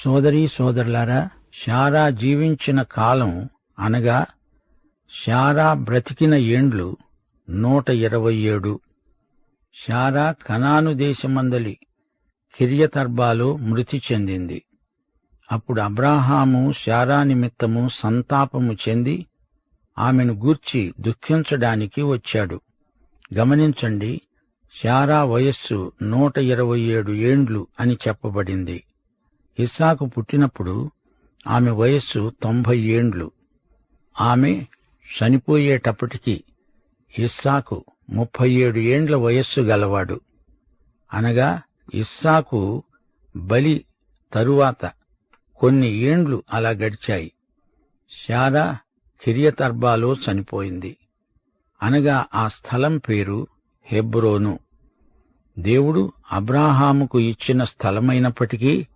సోదరీ సోదరులారా శారా జీవించిన కాలం అనగా శారా బ్రతికిన ఏండ్లు నూట ఇరవై ఏడు. శారా కనాను దేశమందలి కిరియతర్బాలో మృతి చెందింది. అప్పుడు అబ్రాహాము శారా నిమిత్తము సంతాపము చెంది ఆమెను గూర్చి దుఃఖించడానికి వచ్చాడు. గమనించండి శారా వయస్సు నూట ఇరవై ఏడు ఏండ్లు అని చెప్పబడింది. ఇస్సాకు పుట్టినప్పుడు ఆమె వయస్సు తొంభై ఏండ్లు. ఆమె చనిపోయేటప్పటికి ఇస్సాకు ముప్పై ఏడు ఏండ్ల వయస్సు గలవాడు. అనగా ఇస్సాకు బలి తరువాత కొన్ని ఏండ్లు అలా గడిచాయి. శారా కిరియతర్బాలో చనిపోయింది. అనగా ఆ స్థలం పేరు హెబ్రోను. దేవుడు అబ్రాహాముకు ఇచ్చిన స్థలమైనప్పటికీ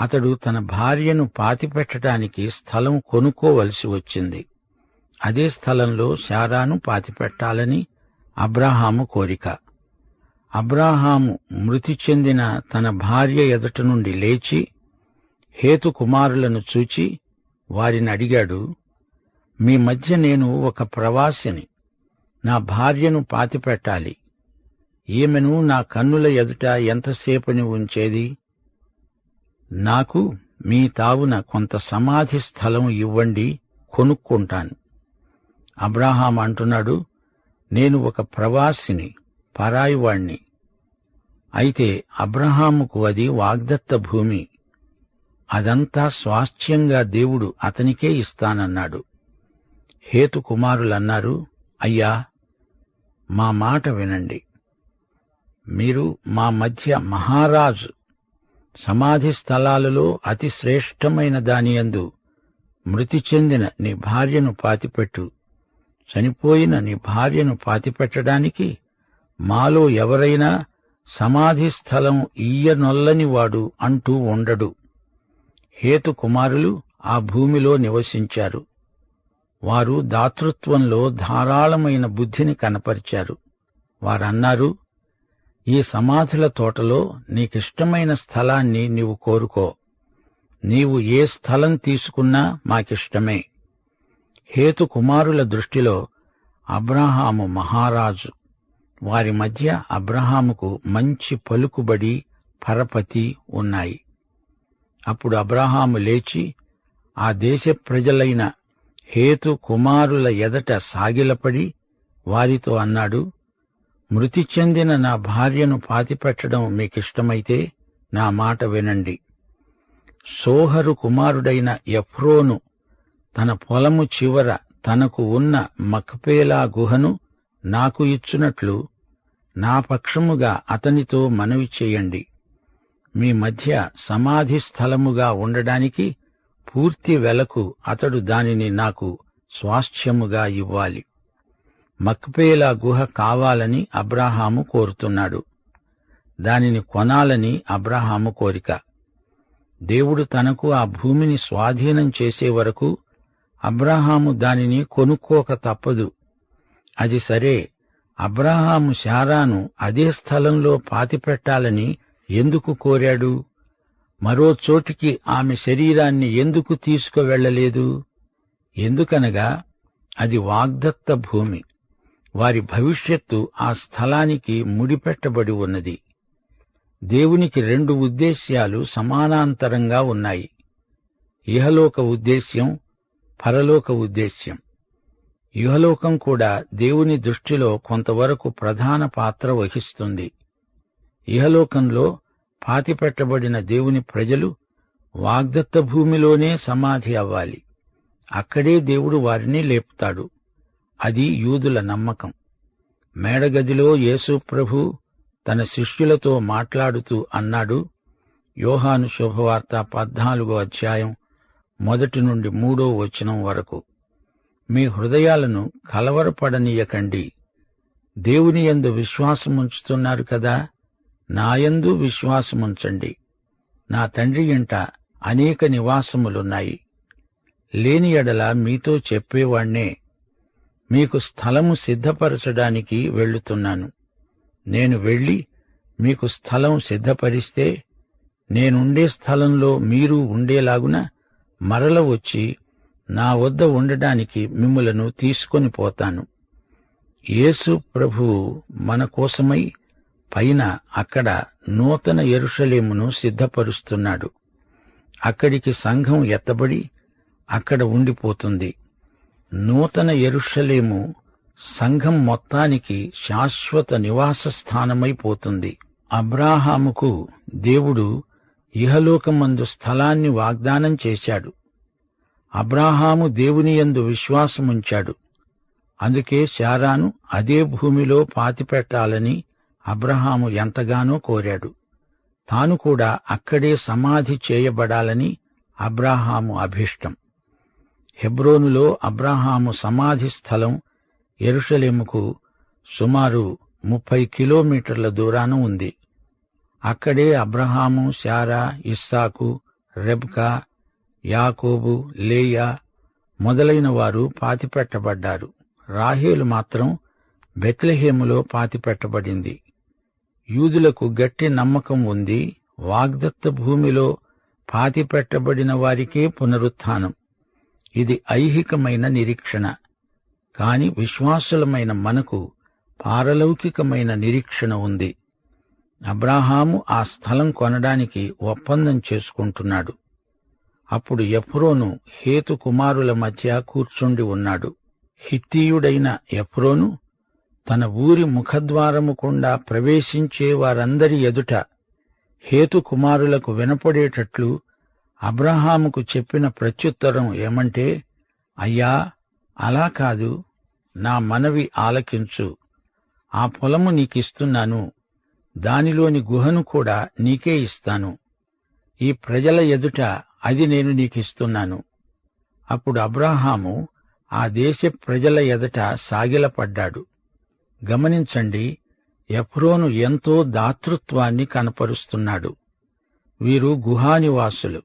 అతడు తన భార్యను పాతిపెట్టడానికి స్థలం కొనుక్కోవలసి వచ్చింది. అదే స్థలంలో శారాను పాతిపెట్టాలని అబ్రాహాము కోరిక. అబ్రాహాము మృతి చెందిన తన భార్య ఎదుట నుండి లేచి హేతు కుమారులను చూచి వారిని అడిగాడు మీ మధ్య నేను ఒక ప్రవాసిని. నా భార్యను పాతిపెట్టాలి. ఈమెను నా కన్నుల ఎదుట ఎంతసేపని ఉంచేది? నాకు మీ తావున కొంత సమాధి స్థలం ఇవ్వండి కొనుక్కుంటాను. అబ్రాహాం అంటున్నాడు నేను ఒక ప్రవాసిని పరాయివాణ్ణి. అయితే అబ్రహాముకు అది వాగ్దత్త భూమి. అదంతా స్వాస్థ్యంగా దేవుడు అతనికే ఇస్తానన్నాడు. హేతు కుమారులన్నారు అయ్యా మా మాట వినండి. మీరు మా మధ్య మహారాజు సమాధి స్థలాలలో అతి శ్రేష్టమైన దానియందు మృతి చెందిన నీ భార్యను పాతిపెట్టు. చనిపోయిన నీ భార్యను పాతిపెట్టడానికి మాలో ఎవరైనా సమాధి స్థలం ఈయనొల్లని వాడు అంటూ ఉండడు. హేతు కుమారులు ఆ భూమిలో నివసించారు. వారు దాతృత్వంలో ధారాళమైన బుద్ధిని కనపరిచారు. వారన్నారు ఈ సమాధుల తోటలో నీకిష్టమైన స్థలాన్ని నీవు కోరుకో. నీవు ఏ స్థలం తీసుకున్నా మాకిష్టమే. హేతు కుమారుల దృష్టిలో అబ్రహాము మహారాజు. వారి మధ్య అబ్రహాముకు మంచి పలుకుబడి పరపతి ఉన్నాయి. అప్పుడు అబ్రహాము లేచి ఆ దేశ ప్రజలైన హేతు కుమారుల ఎదట సాగిలపడి వారితో అన్నాడు మృతి చెందిన నా భార్యను పాతిపెట్టడం మీకిష్టమైతే నా మాట వినండి. సోహరు కుమారుడైన ఎఫ్రోను తన పొలము చివర తనకు ఉన్న మక్పేలా గుహను నాకు ఇచ్చునట్లు నా పక్షముగా అతనితో మనవి చేయండి. మీ మధ్య సమాధి స్థలముగా ఉండడానికి పూర్తి వెలకు అతడు దానిని నాకు స్వాస్థ్యముగా ఇవ్వాలి. మక్పేలా గుహ కావాలని అబ్రాహాము కోరుతున్నాడు. దానిని కొనాలని అబ్రాహాము కోరిక. దేవుడు తనకు ఆ భూమిని స్వాధీనం చేసే వరకు అబ్రాహాము దానిని కొనుక్కోక తప్పదు. అది సరే అబ్రాహాము శారాను అదే స్థలంలో పాతిపెట్టాలని ఎందుకు కోరాడు? మరో చోటికి ఆమె శరీరాన్ని ఎందుకు తీసుకువెళ్ళలేదు ఎందుకనగా అది వాగ్దత్త భూమి. వారి భవిష్యత్తు ఆ స్థలానికి ముడిపెట్టబడి ఉన్నది. దేవునికి రెండు ఉద్దేశ్యాలు సమానాంతరంగా ఉన్నాయి. ఇహలోక ఉద్దేశ్యం పరలోక ఉద్దేశ్యం. యుహలోకం కూడా దేవుని దృష్టిలో కొంతవరకు ప్రధాన పాత్ర వహిస్తుంది. ఇహలోకంలో పాతిపెట్టబడిన దేవుని ప్రజలు వాగ్దత్త భూమిలోనే సమాధి అవ్వాలి. అక్కడే దేవుడు వారిని లేపుతాడు. అది యూదుల నమ్మకం. మేడగదిలో యేసుప్రభు తన శిష్యులతో మాట్లాడుతూ అన్నాడు యోహాను శుభవార్త పద్నాలుగో అధ్యాయం మొదటి నుండి మూడో వచనం వరకు. మీ హృదయాలను కలవరపడనీయకండి. దేవుని యందు విశ్వాసముంచుతున్నారు కదా నాయందు విశ్వాసముంచండి నా తండ్రి ఇంట అనేక నివాసములున్నాయి. లేని ఎడల మీతో చెప్పేవాణ్ణే. మీకు స్థలము సిద్ధపరచడానికి వెళ్ళుతున్నాను. నేను వెళ్ళి మీకు స్థలం సిద్ధపరిస్తే నేనుండే స్థలంలో మీరు ఉండేలాగున మరల వచ్చి నా వద్ద ఉండడానికి మిమ్ములను తీసుకొని పోతాను. యేసు ప్రభువు మన కోసమై పైన అక్కడ నూతన ఎరుషలేమును సిద్ధపరుస్తున్నాడు. అక్కడికి సంఘం ఎత్తబడి అక్కడ ఉండిపోతుంది. నూతన ఎరుషలేము సంఘం మొత్తానికి శాశ్వత నివాస స్థానమైపోతుంది అబ్రాహాముకు దేవుడు ఇహలోకమందు స్థలాన్ని వాగ్దానం చేశాడు. అబ్రాహాము దేవుని యందు విశ్వాసముంచాడు. అందుకే శారాను అదే భూమిలో పాతిపెట్టాలని అబ్రహాము ఎంతగానో కోరాడు. తాను కూడా అక్కడే సమాధి చేయబడాలని అబ్రాహాము అభిష్టం. హెబ్రోనులో అబ్రహాము సమాధి స్థలం ఎరుషలేముకు సుమారు ముప్పై కిలోమీటర్ల దూరాన ఉంది. అక్కడే అబ్రహాము శారా ఇస్సాకు రెబ్కా యాకోబు లేయా మొదలైన వారు పాతిపెట్టబడ్డారు. రాహేలు మాత్రం బెత్లెహేములో పాతిపెట్టబడింది. యూదులకు గట్టి నమ్మకం ఉంది. వాగ్దత్త భూమిలో పాతిపెట్టబడిన వారికే పునరుత్థానం. ఇది ఐహికమైన నిరీక్షణ. కాని విశ్వాసులమైన మనకు పారలౌకికమైన నిరీక్షణ ఉంది. అబ్రాహాము ఆ స్థలం కొనడానికి ఒప్పందం చేసుకుంటున్నాడు. అప్పుడు ఎఫ్రోను హేతు కుమారుల మధ్య కూర్చుండి ఉన్నాడు. హిత్తీయుడైన ఎఫ్రోను తన ఊరి ముఖద్వారము గుండా ప్రవేశించే వారందరి ఎదుట హేతు కుమారులకు వినపడేటట్లు అబ్రహాముకు చెప్పిన ప్రత్యుత్తరం ఏమంటే అయ్యా అలా కాదు నా మనవి ఆలకించు. ఆ పొలము నీకిస్తున్నాను దానిలోని గుహను కూడా నీకే ఇస్తాను. ఈ ప్రజల ఎదుట అది నేను నీకిస్తున్నాను. అప్పుడు అబ్రాహాము ఆ దేశ ప్రజల ఎదుట సాగిలపడ్డాడు. గమనించండి ఎఫ్రోను ఎంతో దాతృత్వాన్ని కనపరుస్తున్నాడు. వీరు గుహానివాసులు.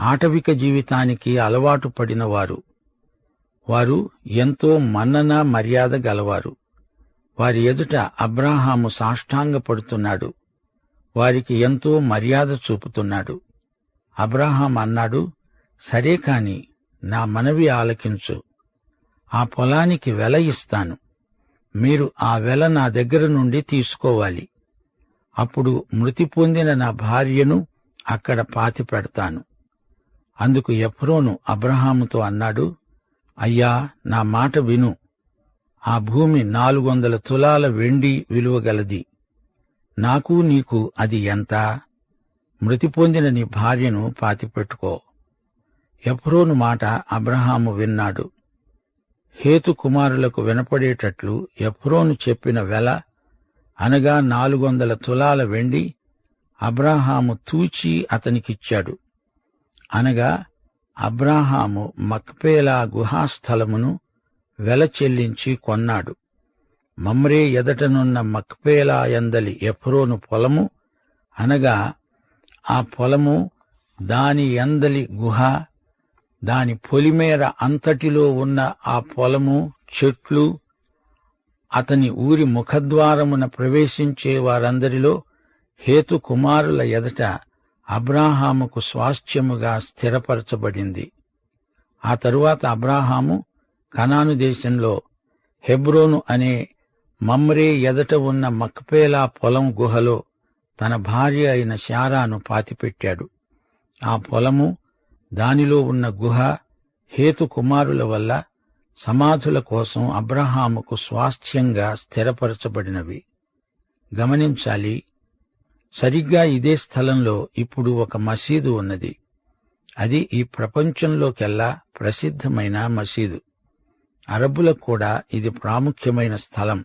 ఆటవిక జీవితానికి అలవాటు పడినవారు. వారు ఎంతో మన్నన మర్యాద గలవారు. వారి ఎదుట అబ్రాహాము సాష్టాంగపడుతున్నాడు. వారికి ఎంతో మర్యాద చూపుతున్నాడు. అబ్రాహాం అన్నాడు సరే కాని నా మనవి ఆలకించు. ఆ పొలానికి వెల ఇస్తాను. మీరు ఆ వెల నా దగ్గర నుండి తీసుకోవాలి. అప్పుడు మృతి పొందిన నా భార్యను అక్కడ పాతి పెడతాను అందుకు ఎఫ్రోను అబ్రహాముతో అన్నాడు అయ్యా నా మాట విను. ఆ భూమి నాలుగు వందల తులాల వెండి విలువగలది నాకు నీకు అది ఎంత? మృతి పొందిన నీ భార్యను పాతిపెట్టుకో. ఎఫ్రోను మాట అబ్రహాము విన్నాడు. హేతు కుమారులకు వినపడేటట్లు ఎఫ్రోను చెప్పిన వెల అనగా నాలుగు వందల తులాల వెండి అబ్రహాము తూచి అతనికిచ్చాడు. అనగా అబ్రాహాము మక్పేలా గుహాస్థలమును వెల చెల్లించి కొన్నాడు. మమ్రే ఎదటనున్న మక్పేలా ఎందలి ఎఫ్రోను పొలము అనగా ఆ పొలము దాని ఎందలి గుహ దాని పొలిమేర అంతటిలో ఉన్న ఆ పొలము చెట్లు అతని ఊరి ముఖద్వారమున ప్రవేశించే వారందరిలో హేతు కుమారుల ఎదట అబ్రాహాముకు స్వాస్థ్యముగా స్థిరపరచబడింది. ఆ తరువాత అబ్రాహాము కనాను దేశంలో హెబ్రోను అనే మమ్రే ఎదట ఉన్న మక్పేలా పొలం గుహలో తన భార్య అయిన శారాను పాతిపెట్టాడు. ఆ పొలము దానిలో ఉన్న గుహ హేతు కుమారుల వల్ల సమాధుల కోసం అబ్రహాముకు స్వాస్థ్యంగా స్థిరపరచబడినవి. గమనించాలి సరిగ్గా ఇదే స్థలంలో ఇప్పుడు ఒక మసీదు ఉన్నది. అది ఈ ప్రపంచంలోకెల్లా ప్రసిద్ధమైన మసీదు. అరబ్బులకు కూడా ఇది ప్రాముఖ్యమైన స్థలం.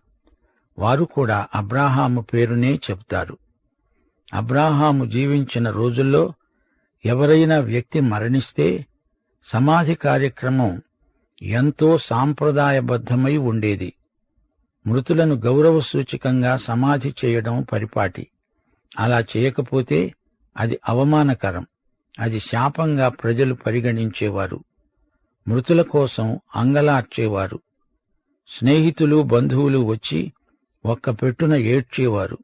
వారు కూడా అబ్రాహాము పేరునే చెప్తారు అబ్రాహాము జీవించిన రోజుల్లో ఎవరైనా వ్యక్తి మరణిస్తే సమాధి కార్యక్రమం ఎంతో సాంప్రదాయబద్ధమై ఉండేది. మృతులను గౌరవ సూచకంగా సమాధి చేయడం పరిపాటి. అలా చేయకపోతే అది అవమానకరం. అది శాపంగా ప్రజలు పరిగణించేవారు. మృతుల కోసం అంగలార్చేవారు. స్నేహితులు బంధువులు వచ్చి ఒక్క పెట్టున ఏడ్చేవారు.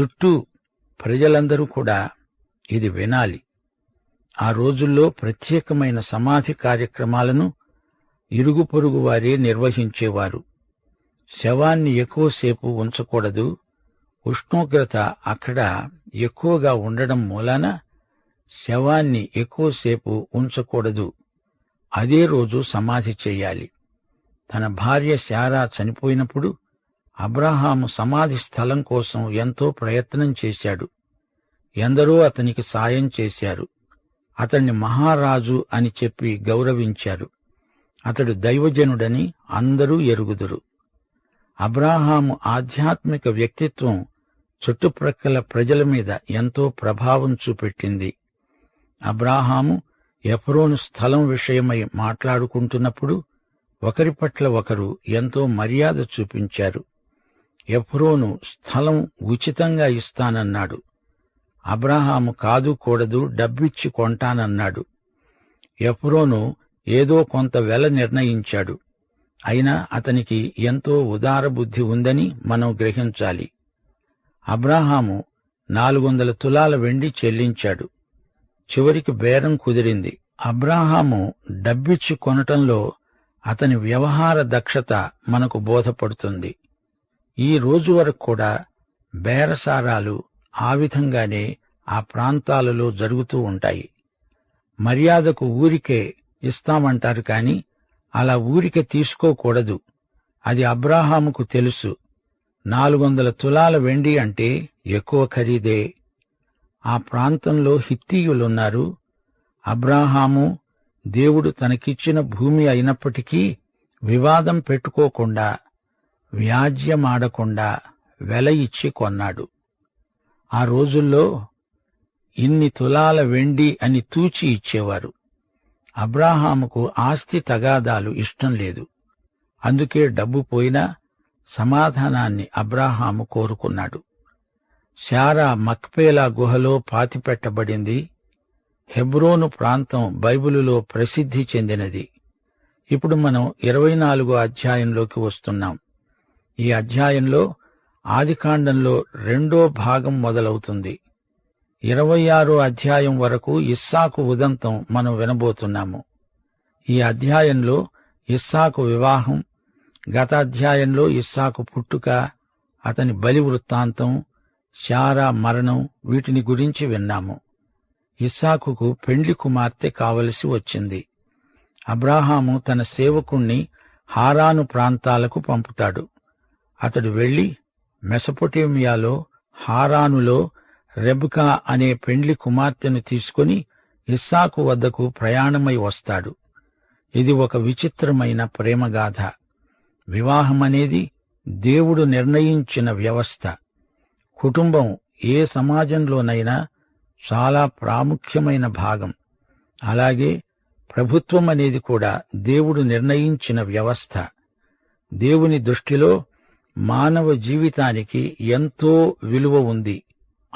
చుట్టూ ప్రజలందరూ కూడా ఇది వినాలి. ఆ రోజుల్లో ప్రత్యేకమైన సమాధి కార్యక్రమాలను ఇరుగు పొరుగు వారే నిర్వహించేవారు. శవాన్ని ఎక్కువసేపు ఉంచకూడదు. ఉష్ణోగ్రత అక్కడ ఎక్కువగా ఉండడం మూలాన శవాన్ని ఎక్కువసేపు ఉంచకూడదు. అదే రోజు సమాధి చెయ్యాలి తన భార్య శారా చనిపోయినప్పుడు అబ్రహాము సమాధి స్థలం కోసం ఎంతో ప్రయత్నం చేశాడు. ఎందరో అతనికి సాయం చేశారు. అతన్ని మహారాజు అని చెప్పి గౌరవించారు. అతడు దైవజనుడని అందరూ ఎరుగుదురు. అబ్రాహాము ఆధ్యాత్మిక వ్యక్తిత్వం చుట్టుప్రక్కల ప్రజల మీద ఎంతో ప్రభావం చూపెట్టింది. అబ్రాహాము ఎఫ్రోను స్థలం విషయమై మాట్లాడుకుంటున్నప్పుడు ఒకరి పట్ల ఒకరు ఎంతో మర్యాద చూపించారు. ఎఫ్రోను స్థలం ఉచితంగా ఇస్తానన్నాడు. అబ్రహాము కాదు కూడదు డబ్బిచ్చి కొంటానన్నాడు. ఎఫ్రోను ఏదో కొంత వెల నిర్ణయించాడు. అయినా అతనికి ఎంతో ఉదారబుద్ధి ఉందని మనం గ్రహించాలి. అబ్రాహాము నాలుగు వందల తులాల వెండి చెల్లించాడు. చివరికి బేరం కుదిరింది. అబ్రాహాము డబ్బిచ్చి కొనటంలో అతని వ్యవహార దక్షత మనకు బోధపడుతుంది. ఈ రోజు వరకు కూడా బేరసారాలు ఆ విధంగానే ఆ ప్రాంతాలలో జరుగుతూ ఉంటాయి. మర్యాదకు ఊరికే ఇస్తామంటారు కాని అలా ఊరికే తీసుకోకూడదు. అది అబ్రాహాముకు తెలుసు. నాలుగు వందల తులాల వెండి అంటే ఎక్కువ ఖరీదే. ఆ ప్రాంతంలో హిత్తీయులున్నారు. అబ్రాహాము దేవుడు తనకిచ్చిన భూమి అయినప్పటికీ వివాదం పెట్టుకోకుండా వ్యాజ్యమాడకుండా వెల ఇచ్చి కొన్నాడు. ఆ రోజుల్లో ఇన్ని తులాల వెండి అని తూచి ఇచ్చేవారు. అబ్రాహాముకు ఆస్తి తగాదాలు ఇష్టం లేదు. అందుకే డబ్బు పోయినా సమాధానాన్ని అబ్రాహాము కోరుకున్నాడు. శారా మక్పేలా గుహలో పాతిపెట్టబడింది. హెబ్రోను ప్రాంతం బైబిలులో ప్రసిద్ధి చెందినది. ఇప్పుడు మనం ఇరవై నాలుగో అధ్యాయంలోకి వస్తున్నాం. ఈ అధ్యాయంలో ఆదికాండంలో రెండో భాగం మొదలవుతుంది. ఇరవై ఆరో అధ్యాయం వరకు ఇస్సాకు ఉదంతం మనం వినబోతున్నాము. ఈ అధ్యాయంలో ఇస్సాకు వివాహం గతాధ్యాయంలో ఇస్సాకు పుట్టుక అతని బలి వృత్తాంతం శారా మరణం వీటిని గురించి విన్నాము. ఇస్సాకుకు పెండ్లి కుమార్తె కావలసి వచ్చింది. అబ్రాహాము తన సేవకుణ్ణి హారాను ప్రాంతాలకు పంపుతాడు. అతడు వెళ్ళి మెసపొటేమియాలో హారానులో రెబ్కా అనే పెండ్లి కుమార్తెను తీసుకుని ఇస్సాకు వద్దకు ప్రయాణమై వస్తాడు. ఇది ఒక విచిత్రమైన ప్రేమగాథ. వివాహమనేది దేవుడు నిర్ణయించిన వ్యవస్థ. కుటుంబం ఏ సమాజంలోనైనా చాలా ప్రాముఖ్యమైన భాగం. అలాగే ప్రభుత్వం అనేది కూడా దేవుడు నిర్ణయించిన వ్యవస్థ. దేవుని దృష్టిలో మానవ జీవితానికి ఎంతో విలువ ఉంది.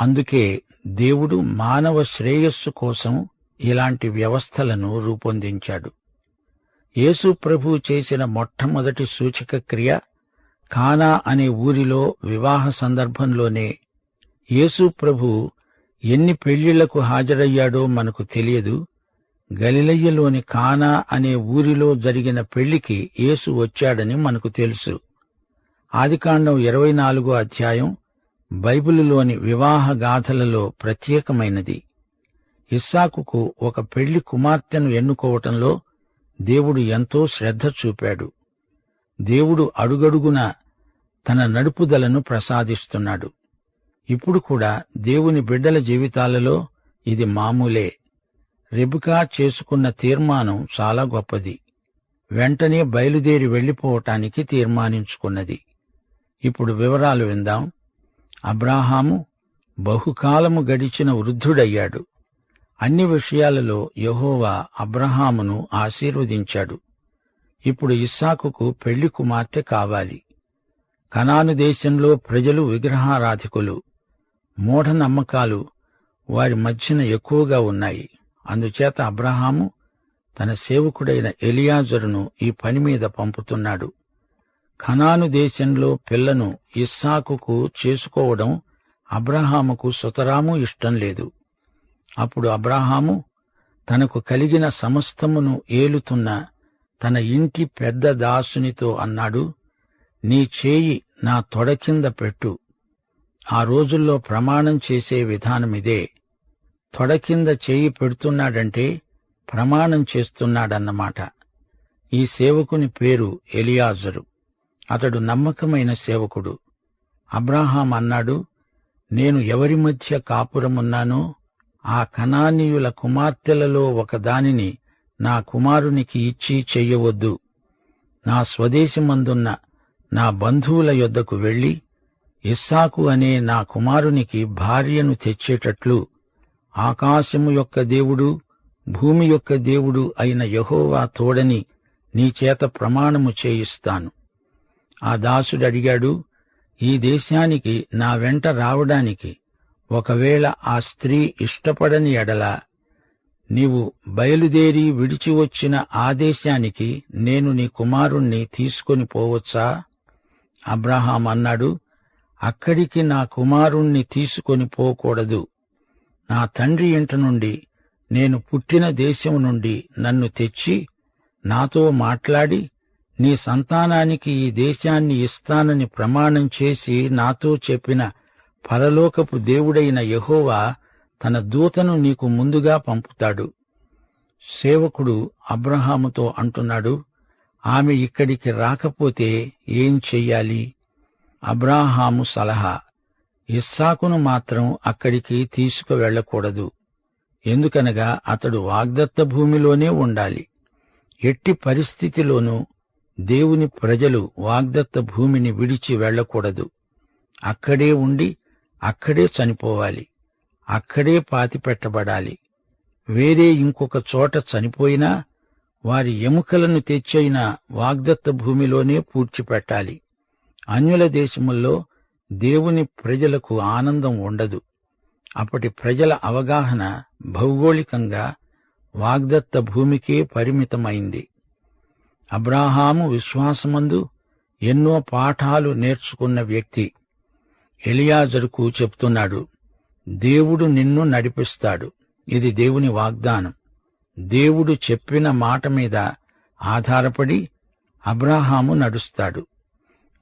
అందుకే దేవుడు మానవ శ్రేయస్సు కోసం ఇలాంటి వ్యవస్థలను రూపొందించాడు. యేసు ప్రభు చేసిన మొట్టమొదటి సూచక క్రియ కానా అనే ఊరిలో వివాహ సందర్భంలోనే యేసు ప్రభు ఎన్ని పెళ్ళిళ్ళకు హాజరయ్యాడో మనకు తెలియదు. గలిలయ్యలోని కానా అనే ఊరిలో జరిగిన పెళ్ళికి యేసు వచ్చాడని మనకు తెలుసు. ఆదికాండం ఇరవై నాలుగో అధ్యాయం బైబిలులోని వివాహ గాథలలో ప్రత్యేకమైనది. ఇస్సాకుకు ఒక పెళ్ళి కుమార్తెను ఎన్నుకోవటంలో దేవుడు ఎంతో శ్రద్ధ చూపాడు. దేవుడు అడుగడుగున తన నడుపుదలను ప్రసాదిస్తున్నాడు. ఇప్పుడు కూడా దేవుని బిడ్డల జీవితాలలో ఇది మామూలే. రెబుకా చేసుకున్న తీర్మానం చాలా గొప్పది. వెంటనే బయలుదేరి వెళ్ళిపోవటానికి తీర్మానించుకున్నది. ఇప్పుడు వివరాలు విందాం. అబ్రాహాము బహుకాలము గడిచిన వృద్ధుడయ్యాడు. అన్ని విషయాలలో యహోవా అబ్రహామును ఆశీర్వదించాడు. ఇప్పుడు ఇస్సాకుకు పెళ్ళి కుమార్తె కావాలి. కనాను దేశంలో ప్రజలు విగ్రహారాధికులు మూఢనమ్మకాలు వారి మధ్యన ఎక్కువగా ఉన్నాయి. అందుచేత అబ్రహాము తన సేవకుడైన ఎలియాజరును ఈ పని మీద పంపుతున్నాడు. ఖనాను దేశంలో పిల్లను ఇస్సాకుకు చేసుకోవడం అబ్రహాముకు సుతరాము ఇష్టం లేదు. అప్పుడు అబ్రాహాము తనకు కలిగిన సమస్తమును ఏలుతున్న తన ఇంటి పెద్ద దాసునితో అన్నాడు నీ చేయి నా తొడ కింద పెట్టు. ఆ రోజుల్లో ప్రమాణం చేసే విధానమిదే తొడ కింద చేయి పెడుతున్నాడంటే ప్రమాణం చేస్తున్నాడన్నమాట. ఈ సేవకుని పేరు ఎలియాజరు. అతడు నమ్మకమైన సేవకుడు. అబ్రాహాం అన్నాడు నేను ఎవరి మధ్య కాపురమున్నానో ఆ కనానీయుల కుమార్తెలలో ఒకదానిని నా కుమారునికి ఇచ్చి చెయ్యవద్దు నా స్వదేశమందున్న నా బంధువుల యొద్దకు వెళ్ళి ఇస్సాకు అనే నా కుమారునికి భార్యను తెచ్చేటట్లు ఆకాశము యొక్క దేవుడు భూమి యొక్క దేవుడు అయిన యహోవా తోడని నీ చేత ప్రమాణము చేయిస్తాను. ఆ దాసుడు అడిగాడు ఈ దేశానికి నా వెంట రావడానికి ఒకవేళ ఆ స్త్రీ ఇష్టపడని ఎడల నీవు బయలుదేరి విడిచి వచ్చిన నేను నీ కుమారుణ్ణి తీసుకొని పోవచ్చా? అబ్రహాం అన్నాడు అక్కడికి నా కుమారుణ్ణి తీసుకొని పోకూడదు. నా తండ్రి ఇంట నుండి నేను పుట్టిన దేశం నుండి నన్ను తెచ్చి నాతో మాట్లాడి నీ సంతానానికి ఈ దేశాన్ని ఇస్తానని ప్రమాణం చేసి నాతో చెప్పిన పరలోకపు దేవుడైన యహోవా తన దూతను నీకు ముందుగా పంపుతాడు. సేవకుడు అబ్రహాముతో అంటున్నాడు ఆమె ఇక్కడికి రాకపోతే ఏం చెయ్యాలి? అబ్రాహాము సలహా ఇస్సాకును మాత్రం అక్కడికి తీసుకువెళ్ళకూడదు ఎందుకనగా అతడు వాగ్దత్త భూమిలోనే ఉండాలి. ఎట్టి పరిస్థితిలోనూ దేవుని ప్రజలు వాగ్దత్త భూమిని విడిచి వెళ్ళకూడదు అక్కడే ఉండి అక్కడే చనిపోవాలి. అక్కడే పాతిపెట్టబడాలి వేరే ఇంకొక చోట చనిపోయినా వారి ఎముకలను తెచ్చైన వాగ్దత్త భూమిలోనే పూడ్చిపెట్టాలి. అన్యుల దేశముల్లో దేవుని ప్రజలకు ఆనందం ఉండదు. అప్పటి ప్రజల అవగాహన భౌగోళికంగా వాగ్దత్త భూమికే పరిమితమైంది. అబ్రాహాము విశ్వాసమందు ఎన్నో పాఠాలు నేర్చుకున్న వ్యక్తి. ఎలియాజరుకు చెప్తున్నాడు దేవుడు నిన్ను నడిపిస్తాడు. ఇది దేవుని వాగ్దానం. దేవుడు చెప్పిన మాట మీద ఆధారపడి అబ్రాహాము నడుస్తాడు.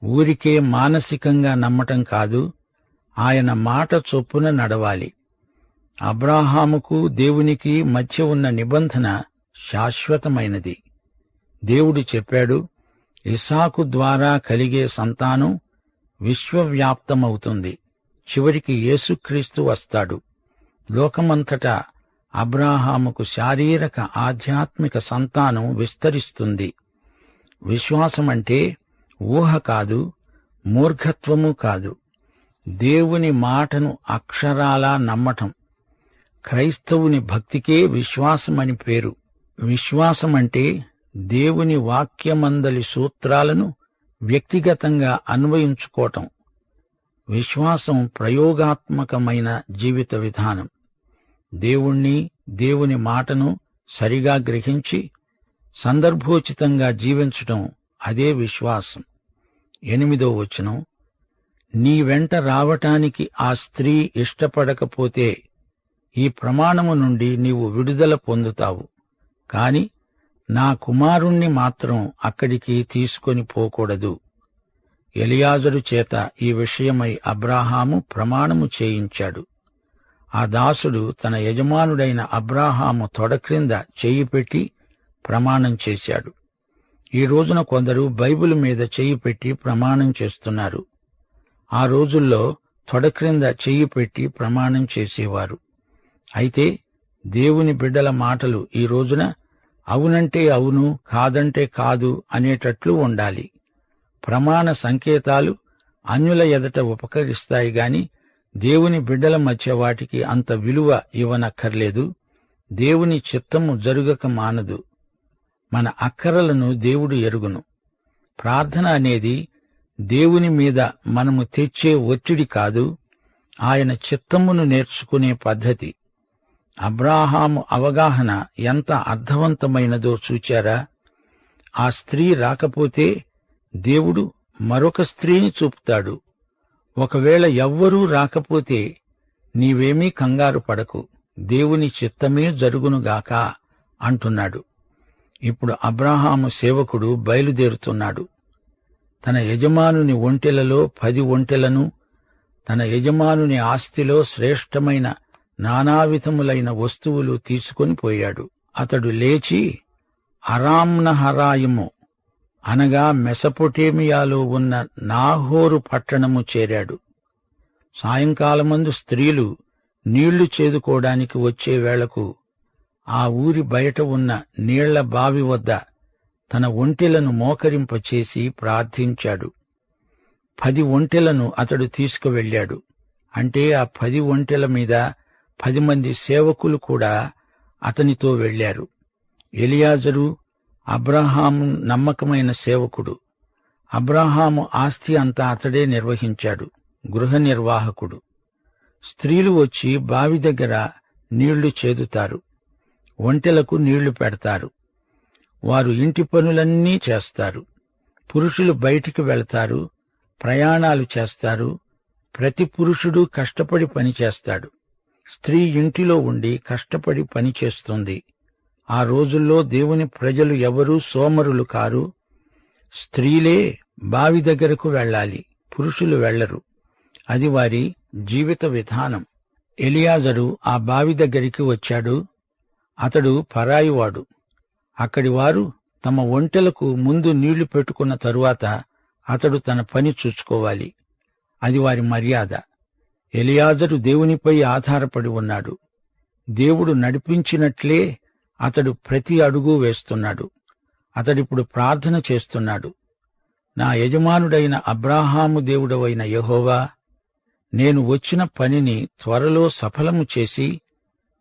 ఊరికే మానసికంగా నమ్మటం కాదు ఆయన మాట చొప్పున నడవాలి. అబ్రాహాముకు దేవునికి మధ్య ఉన్న నిబంధన శాశ్వతమైనది. దేవుడు చెప్పాడు ఇసాకు ద్వారా కలిగే సంతానం విశ్వవ్యాప్తమవుతుంది. చివరికి యేసుక్రీస్తు వస్తాడు. లోకమంతటా అబ్రాహాముకు శారీరక ఆధ్యాత్మిక సంతానం విస్తరిస్తుంది. విశ్వాసమంటే ఊహ కాదు మూర్ఘత్వము కాదు. దేవుని మాటను అక్షరాలా నమ్మటం. క్రైస్తవుని భక్తికే విశ్వాసమని పేరు. విశ్వాసమంటే దేవుని వాక్యమందలి సూత్రాలను వ్యక్తిగతంగా అన్వయించుకోవటం విశ్వాసం ప్రయోగాత్మకమైన జీవిత విధానం. దేవుణ్ణి దేవుని మాటను సరిగా గ్రహించి సందర్భోచితంగా జీవించటం అదే విశ్వాసం. ఎనిమిదో వచనం నీ వెంట రావటానికి ఆ స్త్రీ ఇష్టపడకపోతే ఈ ప్రమాణము నుండి నీవు విడుదల పొందుతావు. కాని నా కుమారుణ్ణి మాత్రం అక్కడికి తీసుకొని పోకూడదు. ఎలియాజరు చేత ఈ విషయమై అబ్రాహాము ప్రమాణము చేయించాడు. ఆ దాసుడు తన యజమానుడైన అబ్రాహాము తొడ క్రింద చెయ్యి పెట్టి ప్రమాణం చేశాడు. ఈ రోజున కొందరు బైబిల్ మీద చెయ్యి పెట్టి ప్రమాణం చేస్తున్నారు. ఆ రోజుల్లో తొడ క్రింద చెయ్యి పెట్టి ప్రమాణం చేసేవారు. అయితే దేవుని బిడ్డల మాటలు ఈ రోజున అవునంటే అవును కాదంటే కాదు అనేటట్లు ఉండాలి. ప్రమాణ సంకేతాలు అన్యుల ఎదట ఉపకరిస్తాయి గాని దేవుని బిడ్డల మధ్య వాటికి అంత విలువ ఇవ్వనక్కర్లేదు. దేవుని చిత్తము జరుగక మానదు. మన అక్కరలను దేవుడు ఎరుగును. ప్రార్థన అనేది దేవుని మీద మనము తెచ్చే ఒత్తిడి కాదు ఆయన చిత్తమును నేర్చుకునే పద్ధతి. అబ్రాహాము అవగాహన ఎంత అర్థవంతమైనదో చూచారా? ఆ స్త్రీ రాకపోతే దేవుడు మరొక స్త్రీని చూపుతాడు. ఒకవేళ ఎవ్వరూ రాకపోతే నీవేమీ కంగారు పడకు. దేవుని చిత్తమే జరుగునుగాక అంటున్నాడు. ఇప్పుడు అబ్రాహాము సేవకుడు బయలుదేరుతున్నాడు. తన యజమానుని ఒంటెలలో పది ఒంటెలను తన యజమానుని ఆస్తిలో శ్రేష్టమైన నానావిధములైన వస్తువులు తీసుకొని పోయాడు. అతడు లేచి అరామ్నహరాయము అనగా మెసపొటేమియాలో ఉన్న నాహోరు పట్టణము చేరాడు. సాయంకాలమందు స్త్రీలు నీళ్ళు చేదుకోవడానికి వచ్చే వేళకు ఆ ఊరి బయట ఉన్న నీళ్ళ బావి వద్ద తన ఒంటెలను మోకరింపచేసి ప్రార్థించాడు. పది ఒంటెలను అతడు తీసుకువెళ్ళాడు. అంటే ఆ పది ఒంటెల మీద పది మంది సేవకులు కూడా అతనితో వెళ్ళారు ఎలియాజరు అబ్రహాము నమ్మకమైన సేవకుడు. అబ్రహాము ఆస్తి అంతా అతడే నిర్వహించాడు గృహ నిర్వాహకుడు. స్త్రీలు వచ్చి బావి దగ్గర నీళ్ళు చేదుతారు ఒంటెలకు నీళ్ళు పెడతారు. వారు ఇంటి పనులన్నీ చేస్తారు పురుషులు బయటికి వెళతారు ప్రయాణాలు చేస్తారు ప్రతి పురుషుడు కష్టపడి పని చేస్తాడు. స్త్రీ ఇంటిలో ఉండి కష్టపడి పని చేస్తుంది. ఆ రోజుల్లో దేవుని ప్రజలు ఎవరూ సోమరులు కారు? స్త్రీలే బావి దగ్గరకు వెళ్ళాలి పురుషులు వెళ్ళరు అది వారి జీవిత విధానం. ఎలియాజరు ఆ బావి దగ్గరికి వచ్చాడు. అతడు పరాయివాడు అక్కడి వారు తమ ఒంటెలకు ముందు నీళ్ళు పెట్టుకున్న తరువాత అతడు తన పని చూసుకోవాలి. అది వారి మర్యాద. ఎలియాజరు దేవునిపై ఆధారపడి ఉన్నాడు. దేవుడు నడిపించినట్లే అతడు ప్రతి అడుగు వేస్తున్నాడు. అతడిప్పుడు ప్రార్థన చేస్తున్నాడు. నా యజమానుడైన అబ్రాహాము దేవుడవైన యహోవా నేను వచ్చిన పనిని త్వరలో సఫలము చేసి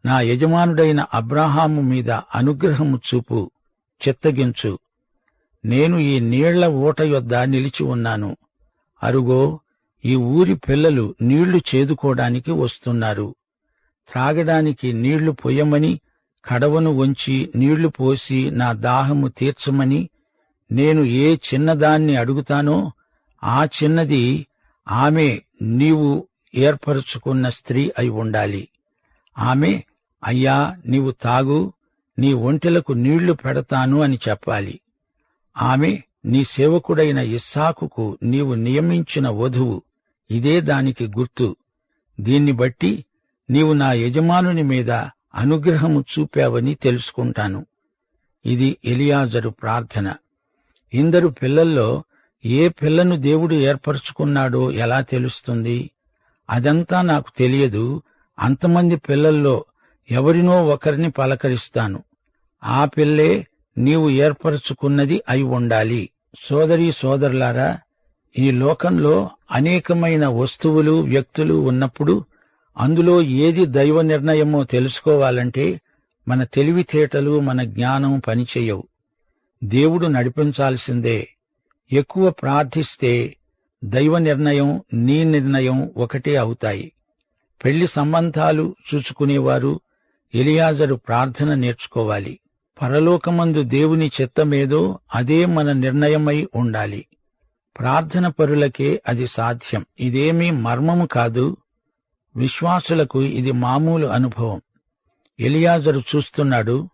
నా యజమానుడైన అబ్రాహాము మీద అనుగ్రహము చూపు చిత్తగించు. నేను ఈ నీళ్ళ ఊట యొద్ద నిలిచి ఉన్నాను. అరుగో ఈ ఊరి పిల్లలు నీళ్ళు చేదుకోవడానికి వస్తున్నారు. త్రాగడానికి నీళ్ళు పొయ్యమని కడవను వంచి నీళ్ళు పోసి నా దాహము తీర్చమని నేను ఏ చిన్నదాన్ని అడుగుతానో ఆ చిన్నది ఆమె నీవు ఏర్పరుచుకున్న స్త్రీ అయి ఉండాలి. ఆమె అయ్యా నీవు తాగు నీ ఒంటెలకు నీళ్ళు పెడతాను అని చెప్పాలి. ఆమె నీ సేవకుడైన ఇస్సాకుకు నీవు నియమించిన వధువు ఇదే దానికి గుర్తు. దీన్ని బట్టి నీవు నా యజమానుని మీద అనుగ్రహము చూపావని తెలుసుకుంటాను. ఇది ఎలియాజరు ప్రార్థన. ఇందరు పిల్లల్లో ఏ పిల్లను దేవుడు ఏర్పరచుకున్నాడో ఎలా తెలుస్తుంది? అదంతా నాకు తెలియదు. అంతమంది పిల్లల్లో ఎవరినో ఒకరిని పలకరిస్తాను. ఆ పిల్లే నీవు ఏర్పరచుకున్నది అయి ఉండాలి. సోదరీ సోదరులారా ఈ లోకంలో అనేకమైన వస్తువులు వ్యక్తులు ఉన్నప్పుడు అందులో ఏది దైవ నిర్ణయమో తెలుసుకోవాలంటే మన తెలివితేటలు మన జ్ఞానం పనిచేయవు. దేవుడు నడిపించాల్సిందే. ఎక్కువ ప్రార్థిస్తే దైవ నిర్ణయం నీ నిర్ణయం ఒకటే అవుతాయి. పెళ్ళి సంబంధాలు చూసుకునేవారు ఎలియాజరు ప్రార్థన నేర్చుకోవాలి. పరలోకమందు దేవుని చిత్తమేదో అదే మన నిర్ణయమై ఉండాలి. ప్రార్థన పరులకే అది సాధ్యం. ఇదేమీ మర్మము కాదు. విశ్వాసులకు ఇది మామూలు అనుభవం. ఎలియాజరు చూస్తున్నాడు.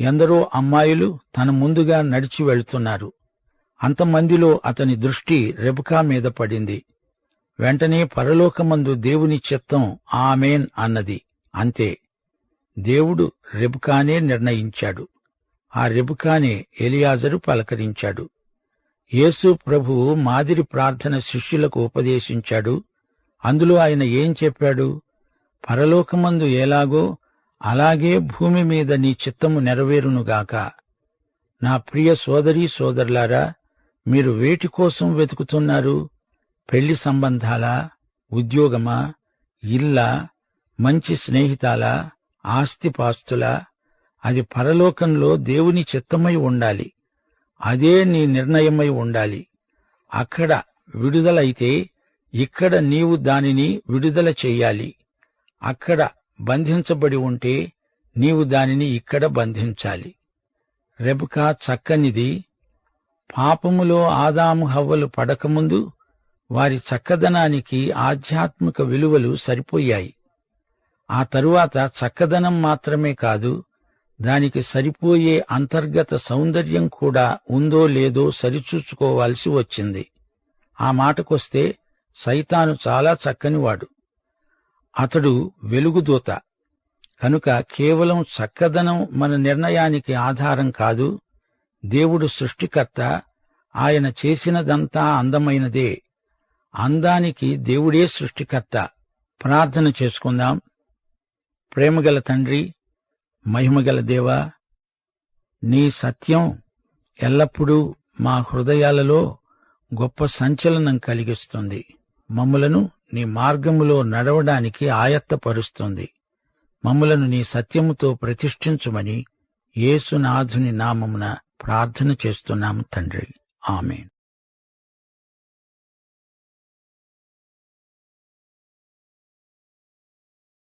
ఎందరో అమ్మాయిలు తన ముందుగా నడిచి వెళ్తున్నారు. అంతమందిలో అతని దృష్టి రెబుకా మీద పడింది. వెంటనే పరలోకమందు దేవుని చిత్తం ఆమెన్ అన్నది. అంతే. దేవుడు రెబుకానే నిర్ణయించాడు. ఆ రెబుకానే ఎలియాజరు పలకరించాడు. యేసు ప్రభువు మాదిరి ప్రార్థన శిష్యులకు ఉపదేశించాడు. అందులో ఆయన ఏం చెప్పాడు? పరలోకమందు ఎలాగో అలాగే భూమి మీద నీ చిత్తము నెరవేరునుగాక నా ప్రియ సోదరీ సోదరులారా మీరు వేటి కోసం వెతుకుతున్నారు? పెళ్ళి సంబంధాలా? ఉద్యోగమా? ఇల్లా? మంచి స్నేహితాలా? ఆస్తిపాస్తులా? అది పరలోకంలో దేవుని చిత్తమై ఉండాలి. అదే నీ నిర్ణయమై ఉండాలి. అక్కడ విడుదలైతే ఇక్కడ నీవు దానిని విడుదల చెయ్యాలి. అక్కడ బంధించబడి ఉంటే నీవు దానిని ఇక్కడ బంధించాలి. రెబకా చక్కనిది పాపములో ఆదాము హవ్వలు పడకముందు వారి చక్కదనానికి ఆధ్యాత్మిక విలువలు సరిపోయాయి. ఆ తరువాత చక్కదనం మాత్రమే కాదు దానికి సరిపోయే అంతర్గత సౌందర్యం కూడా ఉందో లేదో సరిచూచుకోవాల్సి వచ్చింది. ఆ మాటకొస్తే సైతాను చాలా చక్కనివాడు. అతడు వెలుగుదూత. కనుక కేవలం చక్కదనం మన నిర్ణయానికి ఆధారం కాదు దేవుడు సృష్టికర్త ఆయన చేసినదంతా అందమైనదే. అందానికి దేవుడే సృష్టికర్త. ప్రార్థన చేసుకుందాం. ప్రేమగల తండ్రి మహిమగల దేవా నీ సత్యం ఎల్లప్పుడూ మా హృదయాలలో గొప్ప సంచలనం కలిగిస్తుంది. మమ్ములను నీ మార్గములో నడవడానికి ఆయత్తపరుస్తుంది. మమ్ములను నీ సత్యముతో ప్రతిష్ఠించుమని యేసునాథుని నామమున ప్రార్థన చేస్తున్నాము తండ్రి. ఆమెన్.